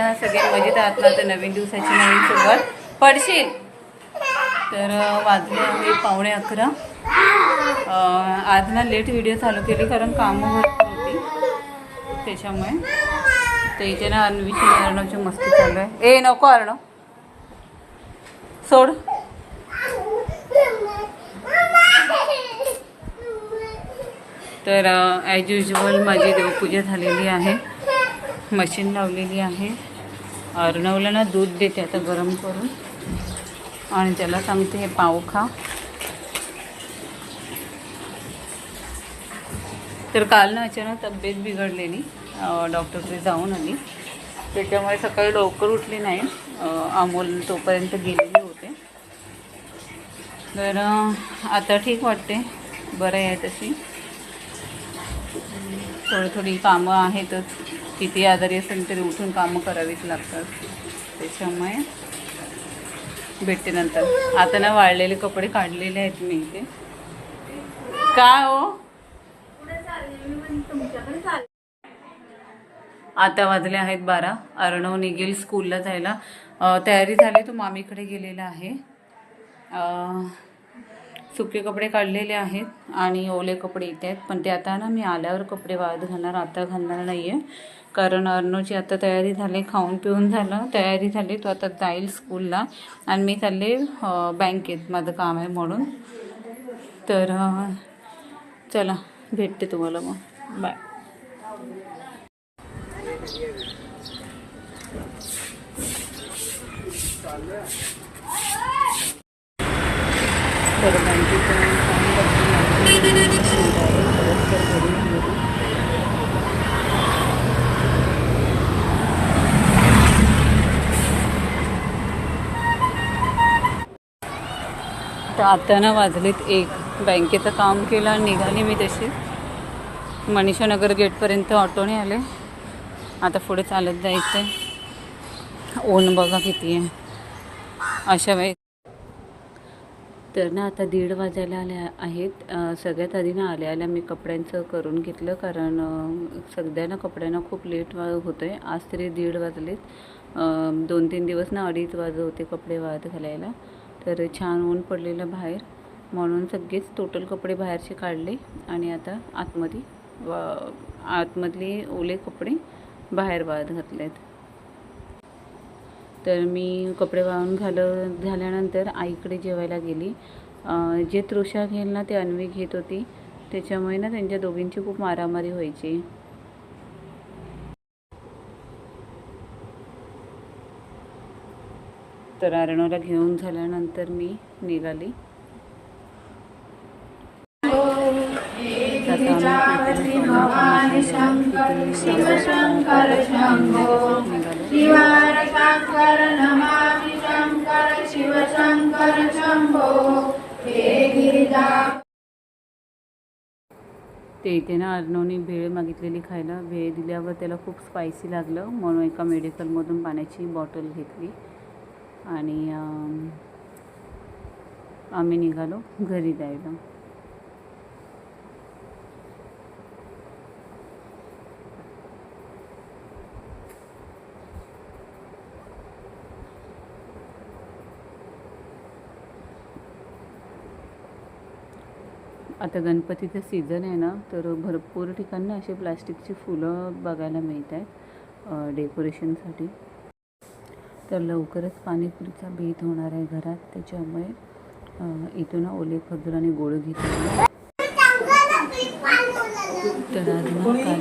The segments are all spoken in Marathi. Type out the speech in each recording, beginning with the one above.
कशा सगळे मजेत आहात ना तर नवीन दिवसाची नवीन सुरुवात. पडशील. तर वाजले आहे पावणे अकरा. आज ना लेट व्हिडिओ चालू केली कारण कामं भरपूर होती. त्याच्यामुळे. तर इथे ना अन्वीची अर्णवची मस्ती चालू आहे. ए नको अर्णव. सोड. तर ॲज युजल माझी देवपूजा झालेली आहे. मशीन लावलेली आहे. अर्णवला ना दूध देते आता गरम करून. आणि त्याला सांगते हे पाव खा. तर काल ना अचानक तब्येत बिघडलेली. डॉक्टरकडे जाऊन आली. त्याच्यामुळे सकाळी लवकर उठली नाही. अमोल तोपर्यंत गेलेले होते. तर आता ठीक वाटते. बरं आहे तशी. थोडी थोडी कामं आहेतच. किती आजारी असेल तरी उठून कामं करावीच लागतात. त्याच्यामुळे भेटते नंतर आता ना वाळलेले कपडे काढलेले आहेत मी इथे. काय हो? आता वाजले आहेत बारा. अर्णव निघेल स्कूलला जायला. तयारी झाली तो मामीकडे गेलेला आहे. सुके कपडे काढलेले आहेत आणि ओले कपडे इथे आहेत. पण ते आता ना मी आल्यावर कपडे वाळत घालणार आता घालणार नाही आहे कारण अर्णूची आता तयारी झाली खाऊन पिऊन झालं. तयारी झाली तो आता जाईल स्कूलला. आणि मी चालले बँकेत माझं काम आहे म्हणून. तर चला भेटते तुम्हाला मग. बाय तर बँकेचं काम करते तर आता ना वाजलेत एक. बँकेचं काम केलं आणि निघाली मी तशी. मनीषानगर गेटपर्यंत ऑटोने आले. आता पुढे चालत जायचं आहे ऊन बघा किती आहे. अशा वेळी तर ना आता दीड वाजायला आल्या आहेत. सगळ्यात आधी ना आल्या आल्या मी कपड्यांचं करून घेतलं कारण सध्या ना कपड्यांना खूप लेट वा होतं आहे आज तरी दीड वाजलेत. दोन तीन दिवस ना अडीच वाजत होते कपडे वाळत घालायला. तर छान ऊन पडलेलं बाहेर. म्हणून सगळेच टोटल कपडे बाहेरचे काढले आणि आता आतमध्ये आतमधले ओले कपडे बाहेर वाळत घातलेत. तर मी कपडे वाळून घाल झाल्यानंतर आईकडे जेवायला गेली. जे तृषा घेईल ना ते अन्वी घेत होती. त्याच्यामुळे ना त्यांच्या दोघींची खूप मारामारी व्हायची. तर अर्णवला घेऊन झाल्यानंतर मी निघाली. ते इथे ना अर्णवनी भेळ मागितलेली खायला. भेळ दिल्यावर त्याला खूप स्पायसी लागलं. म्हणून एका मेडिकलमधून पाण्याची बॉटल घेतली. आणि आम्ही निघालो घरी जायला. आता गणपतीचं सीझन आहे ना तर भरपूर ठिकाणी असे प्लास्टिकची फुलं बघायला मिळत आहेत डेकोरेशनसाठी. तर लवकरच पाणीपुरीचा बेत होणार आहे घरात. त्याच्यामुळे इथून ओले खजूर आणि गोळ घेतले. तर आज ना काल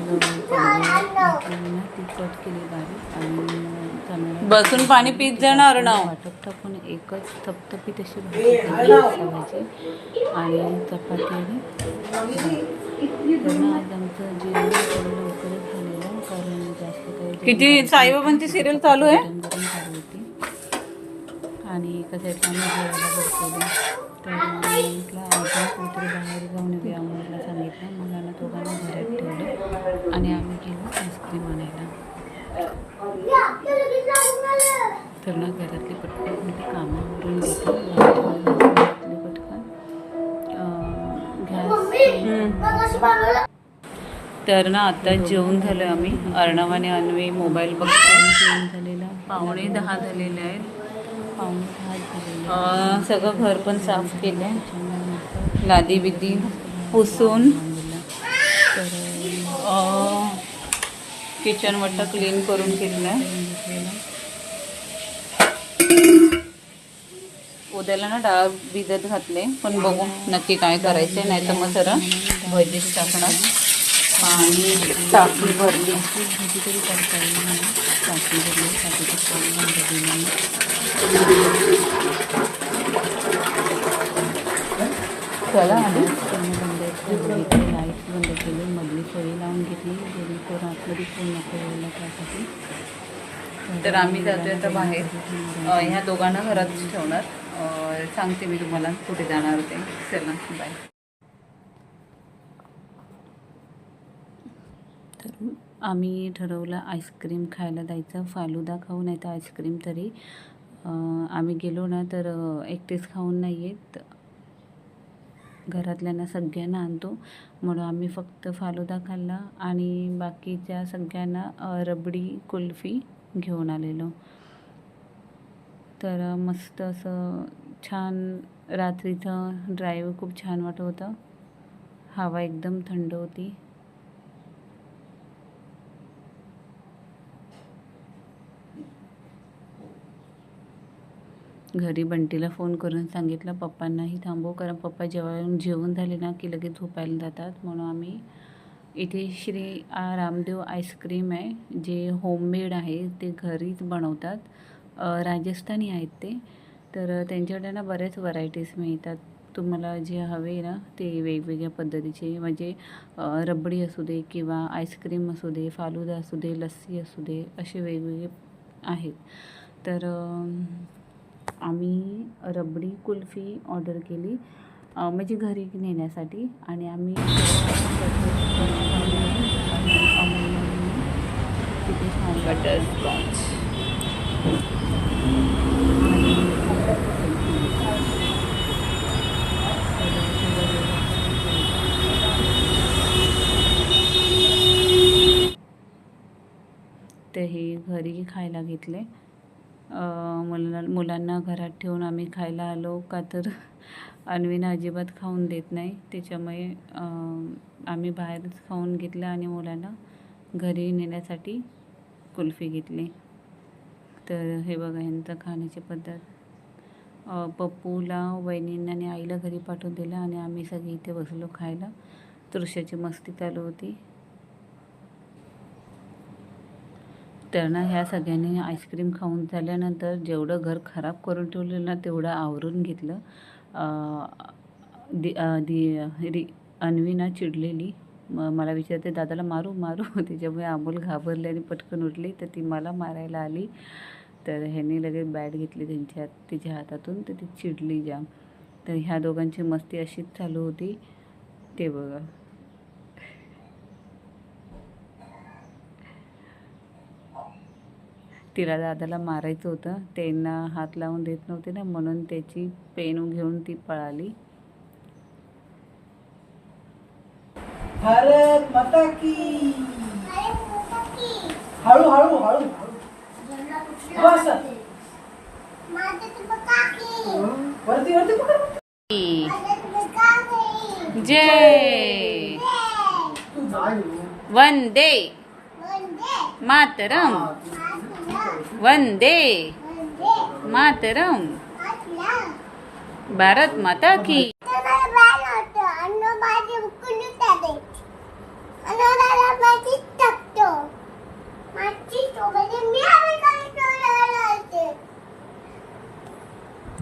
ती कट केली बारीक आणि बसून पाणी पीत जाणार ना वाटप टाकून एकच थपथपीत अशी भाजी आणि चपाती आणि भात. तर ना आज आमचं जेवण थोडं लवकरच झालेलं कारण जास्त काही किती साईबाबांची सिरियल चालू आहे गरम गरम झाली होती आणि एका साईडला आम्ही जेवायला बसलेलो. तर म्हटलं आपण कुठेतरी बाहेर जाऊन येऊया म्हटलं सांगितलं. मुलांना दोघांना घरात ठेवलं आणि आम्ही गेलो आईस्क्रीम आणायला. तर ना घरातली पटकन म्हणजे कामावरून घेतली. घरातली पटकन गॅस तर ना आता जेवून झालो आम्ही. अर्णव आणि अन्वी मोबाईल बघतो झालेला. पावणे दहा झालेले आहेत. सगळं घर पण साफ केलं आहे लादी बिदी पुसून. किचन वट्टा क्लीन करून घेतलं उद्याला ना डाळ भिजत घातले पण बघू नक्की काय करायचं नाही तर मग जरा भजीच टाकणार. पाणी टाकी भरली. चला आधी. लाइट बंद केली मधली सोयी लावून घेतली जेणेकरून आतमध्ये पूर्ण नको त्यासाठी तर आम्ही जातोय आता बाहेर. ह्या दोघांना घरात ठेवणार. सांगते मी तुम्हाला कुठे जाणार होते. चला बाय तर आम्ही ठरवलं आईस्क्रीम खायला जायचं फालुदा खाऊ नाही तर आईस्क्रीम तरी. आम्ही गेलो ना तर एकटेच खाऊन नाही येत. घरातल्यांना सगळ्यांना आणतो. म्हणून आम्ही फक्त फालुदा खाल्ला आणि बाकीच्या सगळ्यांना रबडी कुल्फी घेऊन आलेलो. तर मस्त असं छान रात्रीचं ड्राईव्ह खूप छान वाटत होतं. हवा एकदम थंड होती. घरी बंटीला फोन करून सांगितलं पप्पांनाही थांबू कारण पप्पा जेवण जेवण झाले ना की लगेच झोपायला जातात. म्हणून आम्ही इथे श्री आ रामदेव आईस्क्रीम आहे जे होममेड आहे ते घरीच बनवतात. राजस्थानी आहेत ते. तर त्यांच्याकडे ना बऱ्याच व्हरायटीज मिळतात. तुम्हाला जे हवे ना ते वेगवेगळ्या पद्धतीचे. म्हणजे रबडी असू दे किंवा आईस्क्रीम असू दे फालुदा असू दे लस्सी असू दे असे वेगवेगळे आहेत. तर आम्ही रबडी कुल्फी ऑर्डर केली म्हणजे घरी नेण्यासाठी. आणि आम्ही तिथे छान ते हे घरी खायला घेतले. मुला मुलांना घरात ठेवून आम्ही खायला आलो. का तर अन्वीनं अजिबात खाऊन देत नाही. त्याच्यामुळे आम्ही बाहेरच खाऊन घेतलं आणि मुलांना घरी नेण्यासाठी कुल्फी घेतली. तर हे बघा ह्यांचं खाण्याची पद्धत पप्पूला वहिनींना आणि आईला घरी पाठवून दिलं आणि आम्ही सगळी इथे बसलो खायला. तृष्याची मस्ती चालू होती. त्यांना ह्या सगळ्यांनी आईस्क्रीम खाऊन झाल्यानंतर जेवढं घर खराब करून ठेवलेलं ना तेवढं आवरून घेतलं. दि दि रि अन्वी ना चिडलेली. म मला विचारते दादाला मारू मारू? त्याच्यामुळे अमोल घाबरले आणि पटकन उठली. तर ती मला मारायला आली. तर ह्यांनी लगेच बॅट घेतली त्यांच्या तिच्या हातातून. तर ती चिडली जाम. तर ह्या दोघांची मस्ती अशीच चालू होती. ते बघा. तिला दादाला मारायचं होतं. त्यांना हात लावून देत नव्हते ना म्हणून त्याची पेन घेऊन ती पळाली. भारत माता की। हळू हळू हळू. वरती वरती जय। वंदे मातरम। वंदे। मातरम। भारत माता की।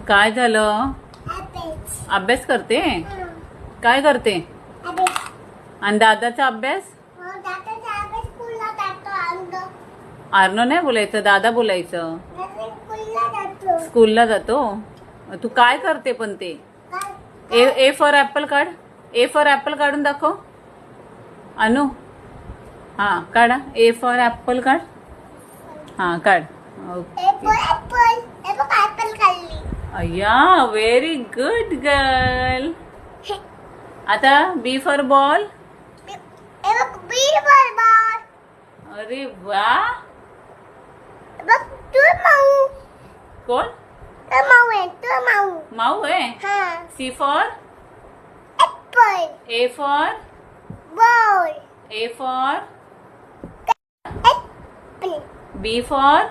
काय झालं? अभ्यास करते? काय करते? आणि दादाचा अभ्यास? आर्नो नाही बोलायचं दादा बोलायचं. स्कूलला जातो. तू काय करते पण ते? ए ए फॉर ऍपल काढ. ए फॉर ऍपल काढून दाखव. अनु हा काढा. ए फॉर ऍपल काढ. हा काढ. अय्या व्हेरी गुड गर्ल आता बी फॉर बॉल बी अरे वा बघ तू माऊ कोण तू माऊ आहे तू माऊ माऊ आहे हा C for apple A for ball A for apple B for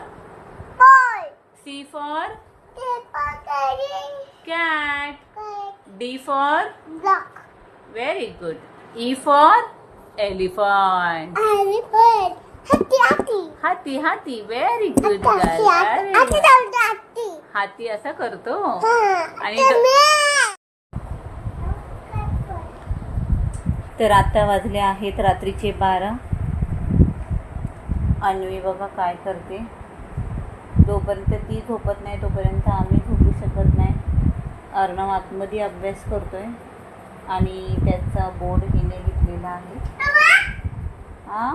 ball C for ते पकडे cat D for block very good E for हाती हाती. व्हेरी गुड हाती असा करतो. आणि तर आता वाजले आहेत रात्रीचे बारा. अन्वी बघा काय करते? जोपर्यंत ती झोपत नाही तोपर्यंत आम्ही झोपू शकत नाही. अर्णव आतमध्ये अभ्यास करतोय. आणि त्याचा बोर्ड हिने घेतलेला आहे. हा